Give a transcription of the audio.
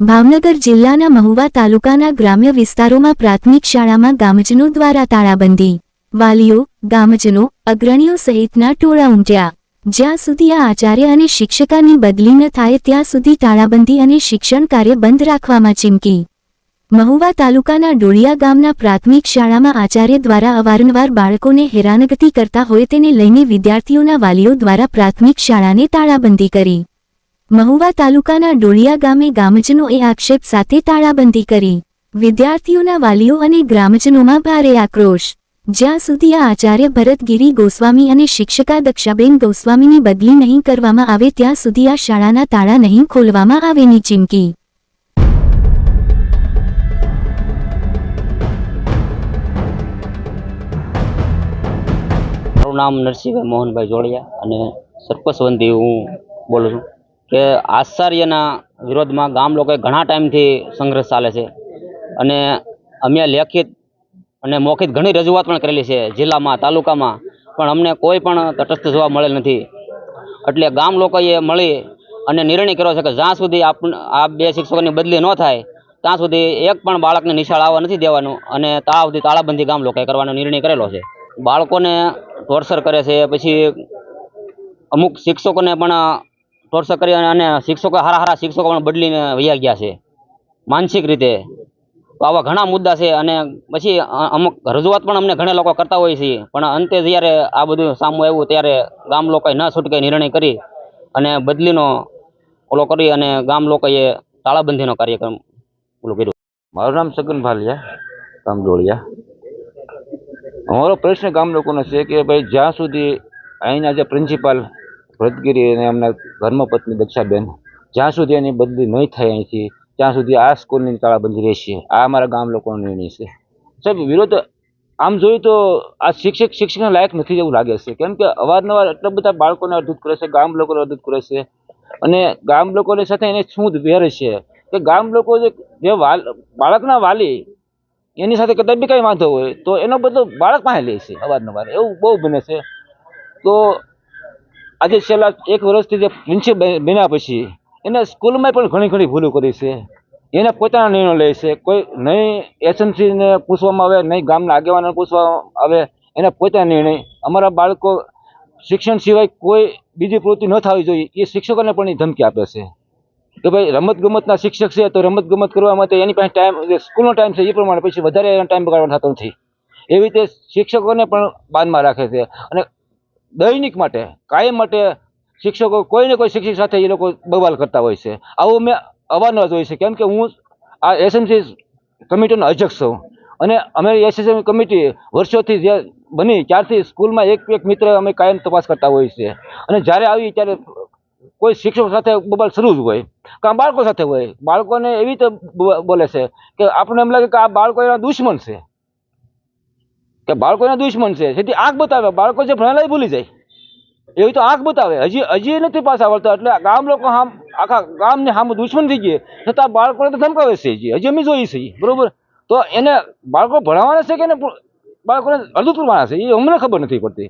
ભાવનગર જિલ્લાના મહુવા તાલુકાના ગ્રામ્ય વિસ્તારોમાં પ્રાથમિક શાળામાં ગામજનો દ્વારા તાળાબંધી. વાલીઓ, ગામજનો, અગ્રણીઓ સહિતના ટોળા ઉમટ્યા. જ્યાં સુધી આ આચાર્ય અને શિક્ષકાની બદલી ન થાય ત્યાં સુધી તાળાબંધી અને શિક્ષણ કાર્ય બંધ રાખવામાં ચીમકી. મહુવા તાલુકાના ડોળિયા ગામના પ્રાથમિક શાળામાં આચાર્ય દ્વારા અવારનવાર બાળકોને હેરાનગતિ કરતા હોય તેને લઈને વિદ્યાર્થીઓના વાલીઓ દ્વારા પ્રાથમિક શાળાને તાળાબંધી કરી. મહુવા તાલુકાના ડોળિયા ગામે ગામજનોએ આક્ષેપ સાથે તાળાબંધી કરી. વિદ્યાર્થીઓના વાલીઓ અને ગ્રામજનોમાં ભારે આક્રોશ. જ્યાં સુધી આ આચાર્ય ભરતગીરી ગોસ્વામી અને શિક્ષકા દક્ષાબેન ગોસ્વામીની બદલી નહીં કરવામાં આવે ત્યાં સુધી આ શાળાના તાળા નહીં ખોલવામાં આવેની ચીમકી. મારું નામ નરસિંહભાઈ મોહનભાઈ જોડિયા અને સરપસવંતી હું બોલું છું. કે આચાર્યના વિરોધમાં ગામ લોકોએ ઘણા ટાઈમથી સંઘર્ષ ચાલે છે. અને અમે લેખિત અને મૌખિક ઘણી રજૂઆત પણ કરેલી છે જિલ્લામાં, તાલુકામાં, પણ અમને કોઈ પણ તટસ્થ જોવા મળેલ નથી. એટલે ગામ લોકોએ મળી અને નિર્ણય કર્યો છે કે જ્યાં સુધી આપ, આ બે શિક્ષકોની બદલી ન થાય, ત્યાં સુધી એક પણ બાળકને નિશાળ આવવા નથી દેવાનું અને ત્યાં સુધી તાળાબંધી ગામ લોકોએ કરવાનો નિર્ણય કરેલો છે. બાળકોને ટોર્ચર કરે છે, પછી અમુક શિક્ષકોને પણ ટોર્ચર કરી અને- શિક્ષકો હારા હારા શિક્ષકો પણ બદલીને વૈયા ગયા છે. માનસિક રીતે. તો આવા ઘણા મુદ્દા છે અને પછી અમુક રજૂઆત પણ અમને ઘણા લોકો કરતા હોય છે. પણ અંતે જ્યારે આ બધું સામું આવ્યું ત્યારે ગામ લોકોએ ન છૂટકે નિર્ણય કરી અને બદલીનો ઓલો કરી અને ગામ લોકોએ તાળાબંધીનો કાર્યક્રમ ઓલું કર્યું. મારું નામ સગન ભાલિયા, ગામ ડોળિયા. અમારો પ્રશ્ન ગામ લોકોનો છે કે ભાઈ જ્યાં સુધી અહીંના જે પ્રિન્સિપાલ ભરતગીરી અને એમના ધર્મપત્ની દક્ષાબેન, જ્યાં સુધી એની બદલી નહીં થાય અહીંથી, ત્યાં સુધી આ સ્કૂલની તાળાબંધી રહેશે. આ અમારા ગામ લોકોનો નિર્ણય છે. સાહેબ, વિરોધ, આમ જોઈએ તો આ શિક્ષક શિક્ષકના લાયક નથી એવું લાગે છે. કેમ કે અવારનવાર એટલા બધા બાળકોને અડધૂત કરે છે, ગામ લોકોને અડધૂત કરે છે. અને ગામ લોકોની સાથે એને શું વેર છે? કે ગામ લોકો જે વાલ, બાળકના વાલી, એની સાથે કદાચ બી કંઈ વાંધો હોય, તો એનો બદલો બાળક પાસે લે છે અવારનવાર. એવું બહુ બને છે. તો આજે છેલ્લા એક વર્ષથી જે પ્રિન્સિપલ બન્યા પછી એને સ્કૂલમાં પણ ઘણી ઘણી ભૂલો કરી છે. એને પોતાના નિર્ણય લે છે. કોઈ નહીં એસએમસીને પૂછવામાં આવે નહીં ગામના આગેવાનોને પૂછવામાં આવે, એને પોતાના નિર્ણય. અમારા બાળકો શિક્ષણ સિવાય કોઈ બીજી પ્રવૃત્તિ ન થવી જોઈએ. એ શિક્ષકોને પણ ધમકી આપે છે. કે ભાઈ રમત ગમતના શિક્ષક છે તો રમત ગમત કરવા માટે એની પાસે ટાઈમ સ્કૂલનો ટાઈમ છે એ પ્રમાણે પછી વધારે એનો ટાઈમ બગાડવાનો થતો નથી. એવી રીતે શિક્ષકોને પણ બાંધમાં રાખે છે. અને દૈનિક માટે, કાયમ માટે શિક્ષકો કોઈને કોઈ શિક્ષક સાથે એ લોકો બવાલ કરતા હોય છે. આવું મેં અવારનવાર જોયું છે કેમ કે હું આ એસએમસી કમિટીનો અધ્યક્ષ છું. અને અમે એસએસએમ કમિટી વર્ષોથી જે બની, ત્યારથી સ્કૂલમાં એક એક મિત્ર અમે કાયમ તપાસ કરતા હોઈએ છીએ અને જ્યારે આવી ત્યારે કોઈ શિક્ષક સાથે બબાલ શરૂ જ હોય. કાં બાળકો સાથે હોય. બાળકોને એવી રીતે બોલે છે કે આપણને એમ લાગે કે આ બાળકો એના દુશ્મન છે. કે બાળકોના દુશ્મન છે. જેથી આંખ બતાવે. બાળકો જે ભણેલા ભૂલી જાય. એવી તો આંખ બતાવે. હજી હજી નથી પાછા આવડતા. એટલે ગામ લોકો હામ, આખા ગામને સામે દુશ્મન થઈ ગયે. છતાં બાળકોને તો ધમકાવે છે હજી. હજી અમે જોઈએ છીએ. બરોબર? તો એને બાળકો ભણાવવાના છે કે એને બાળકોને અડધું કરવાના છે? એ અમને ખબર નથી પડતી.